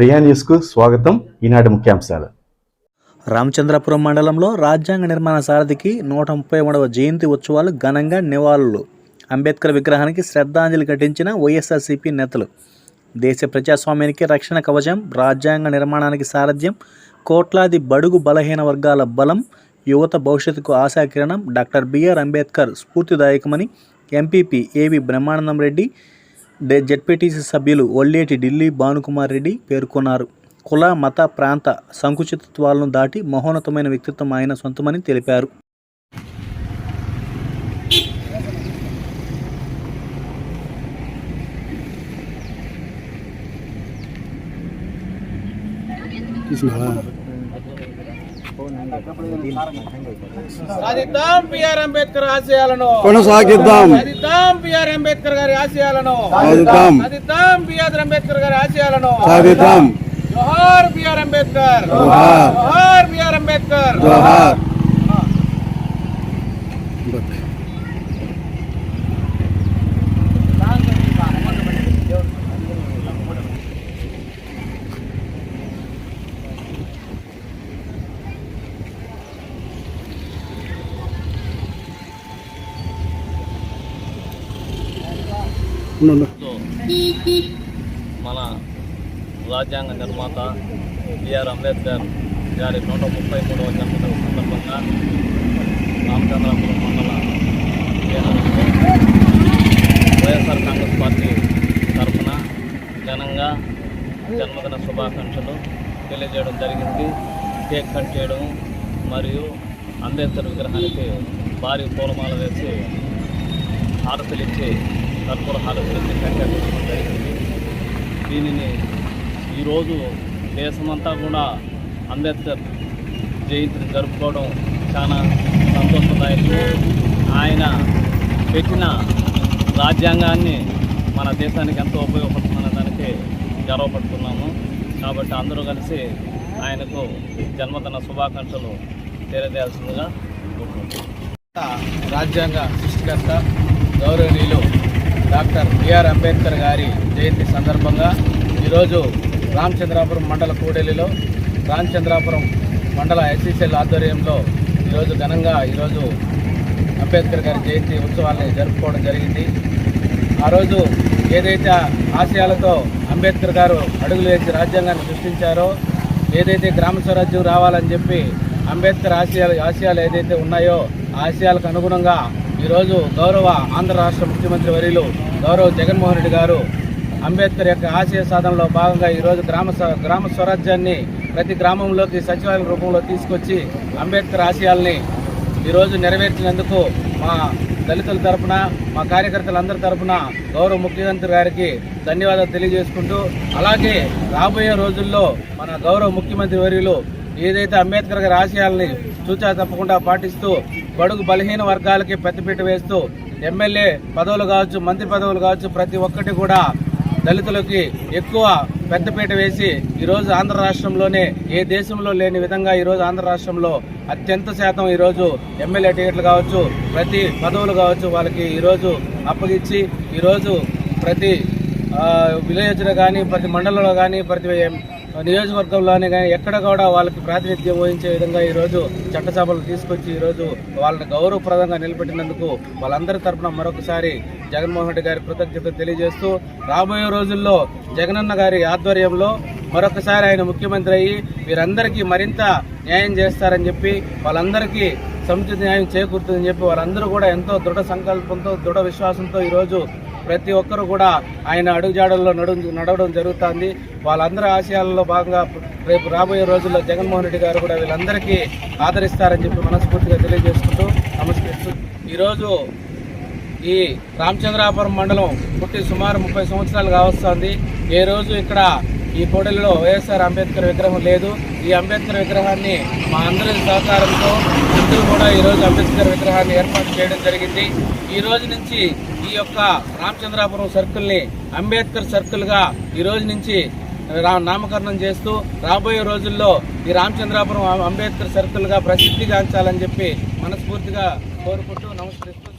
ప్రియా న్యూస్కు స్వాగతం. ఈనాటి ముఖ్యాంశాలు. రామచంద్రపురం మండలంలో రాజ్యాంగ నిర్మాణ సారథికి నూట ముప్పై మూడవ జయంతి ఉత్సవాలు ఘనంగా నివాళులు. అంబేద్కర్ విగ్రహానికి శ్రద్ధాంజలి ఘటించిన వైఎస్ఆర్సీపీ నేతలు. దేశ ప్రజాస్వామ్యానికి రక్షణ కవచం రాజ్యాంగ నిర్మాణానికి సారథ్యం కోట్లాది బడుగు బలహీన వర్గాల బలం యువత భవిష్యత్తుకు ఆశాకిరణం doctor BR Ambedkar స్ఫూర్తిదాయకమని MPP A V Brahmanandam Reddy ZPTC సభ్యులు ఒల్లేటి ఢిల్లీ భానుకుమార్ రెడ్డి పేర్కొన్నారు. కుల మత ప్రాంత సంకుచితత్వాలను దాటి మహోన్నతమైన వ్యక్తిత్వం ఆయన సొంతమని తెలిపారు. సాధిద్దాం బిఆర్ అంబేద్కర్ ఆశయాలను. కొనసాగిద్దాం. సాధిద్దాం బిఆర్ అంబేద్కర్ గారి ఆశయాలను సాధిద్దాం సాధిద్దాం బిఆర్ అంబేద్కర్ గారి ఆశయాలను సాధిద్దాం జోహార్ బిఆర్ అంబేద్కర్ జోహార్. జోహార్ బిఆర్ అంబేద్కర్ జోహార్ మన రాజ్యాంగ నిర్మాత బిఆర్ అంబేద్కర్ గారి నూట ముప్పై మూడవ జన్మదిన సందర్భంగా రామచంద్రపురం మండల వైఎస్ఆర్ కాంగ్రెస్ పార్టీ తరఫున ఘనంగా జన్మదిన శుభాకాంక్షలు తెలియజేయడం జరిగింది. కేక్ కట్ చేయడం మరియు అంబేద్కర్ విగ్రహానికి భారీ పూలమాల వేసి హారతులు ఇచ్చి కర్పూర జరిగింది దీనిని ఈరోజు దేశమంతా కూడా అంబేద్కర్ జయంతిని జరుపుకోవడం చాలా సంతోషదాయకం. ఆయన పెట్టిన రాజ్యాంగాన్ని మన దేశానికి ఎంతో ఉపయోగపడుతున్న దానికి గర్వపడుతున్నాము. కాబట్టి అందరూ కలిసి ఆయనకు జన్మదిన శుభాకాంక్షలు తెలియజేయాల్సిందిగా రాజ్యాంగ సృష్టికర్త గౌరవనీయులు డాక్టర్ బిఆర్ అంబేద్కర్ గారి జయంతి సందర్భంగా ఈరోజు రామచంద్రాపురం మండల కూడలిలో రామచంద్రాపురం మండల ఎస్సీసీఎల్ ఆధ్వర్యంలో ఈరోజు ఘనంగా ఈరోజు అంబేద్కర్ గారి జయంతి ఉత్సవాన్ని జరుపుకోవడం జరిగింది. ఆ రోజు ఏదైతే ఆశయాలతో అంబేద్కర్ గారు అడుగులు వేసి రాజ్యాంగాన్ని సృష్టించారో ఏదైతే గ్రామ స్వరాజ్యం రావాలని చెప్పి అంబేద్కర్ ఆశయాలు ఆశయాలు ఏదైతే ఉన్నాయో ఆశయాలకు అనుగుణంగా ఈరోజు గౌరవ ఆంధ్ర రాష్ట్ర ముఖ్యమంత్రి వర్యులు గౌరవ జగన్మోహన్ రెడ్డి గారు అంబేద్కర్ యొక్క ఆశయ సాధనలో భాగంగా ఈరోజు గ్రామ గ్రామ స్వరాజ్యాన్ని ప్రతి గ్రామంలోకి సచివాలయం రూపంలో తీసుకొచ్చి అంబేద్కర్ ఆశయాల్ని ఈరోజు నెరవేర్చినందుకు మా దళితుల తరపున మా కార్యకర్తలందరి తరపున గౌరవ ముఖ్యమంత్రి గారికి ధన్యవాదాలు తెలియజేసుకుంటూ అలాగే రాబోయే రోజుల్లో మన గౌరవ ముఖ్యమంత్రి వర్యులు ఏదైతే అంబేద్కర్ గారి ఆశయాల్ని చూచా తప్పకుండా పాటిస్తూ బడుగు బలహీన వర్గాలకి పెద్దపీట వేస్తూ ఎమ్మెల్యే పదవులు కావచ్చు మంత్రి పదవులు కావచ్చు ప్రతి ఒక్కటి కూడా దళితులకి ఎక్కువ పెద్దపీట వేసి ఈరోజు ఆంధ్ర రాష్ట్రంలోనే ఏ దేశంలో లేని విధంగా ఈరోజు ఆంధ్ర రాష్ట్రంలో అత్యంత శాతం ఈరోజు ఎమ్మెల్యే టికెట్లు కావచ్చు ప్రతి పదవులు కావచ్చు వాళ్ళకి ఈరోజు అప్పగించి ఈరోజు ప్రతి విలేజ్లో కానీ ప్రతి మండలంలో కానీ ప్రతి నియోజకవర్గంలోనే కానీ ఎక్కడ కూడా వాళ్ళకి ప్రాతినిధ్యం వహించే విధంగా ఈరోజు చట్టసభలు తీసుకొచ్చి ఈరోజు వాళ్ళని గౌరవప్రదంగా నిలబెట్టినందుకు వాళ్ళందరి తరఫున మరొకసారి జగన్మోహన్ రెడ్డి గారి కృతజ్ఞత తెలియజేస్తూ రాబోయే రోజుల్లో జగనన్న గారి ఆధ్వర్యంలో మరొకసారి ఆయన ముఖ్యమంత్రి అయ్యి వీరందరికీ మరింత న్యాయం చేస్తారని చెప్పి వాళ్ళందరికీ సముచిత న్యాయం చేకూరుతుందని చెప్పి వారందరూ కూడా ఎంతో దృఢ సంకల్పంతో దృఢ విశ్వాసంతో ఈరోజు ప్రతి ఒక్కరు కూడా ఆయన అడుగుజాడల్లో నడు నడవడం జరుగుతుంది. వాళ్ళందరి ఆశయాలలో భాగంగా రేపు రాబోయే రోజుల్లో జగన్మోహన్ రెడ్డి గారు కూడా వీళ్ళందరికీ ఆదరిస్తారని చెప్పి మనస్ఫూర్తిగా తెలియజేసుకుంటూ నమస్కరిస్తూ ఈరోజు ఈ రామచంద్రాపురం మండలం పుట్టి సుమారు ముప్పై సంవత్సరాలు కావస్తుంది. ఏ రోజు ఇక్కడ ఈ కోడలిలో వైఎస్ఆర్ అంబేద్కర్ విగ్రహం లేదు. ఈ అంబేద్కర్ విగ్రహాన్ని మా అందరి సహకారంతో అందరూ కూడా ఈరోజు అంబేద్కర్ విగ్రహాన్ని ఏర్పాటు చేయడం జరిగింది. ఈ రోజు నుంచి ఈ యొక్క రామచంద్రాపురం సర్కిల్ని అంబేద్కర్ సర్కిల్గా ఈ రోజు నుంచి నామకరణం చేస్తూ రాబోయే రోజుల్లో ఈ రామచంద్రాపురం అంబేద్కర్ సర్కిల్గా ప్రసిద్ధిగాంచాలని చెప్పి మనస్ఫూర్తిగా కోరుకుంటూ నమస్కరిస్తూ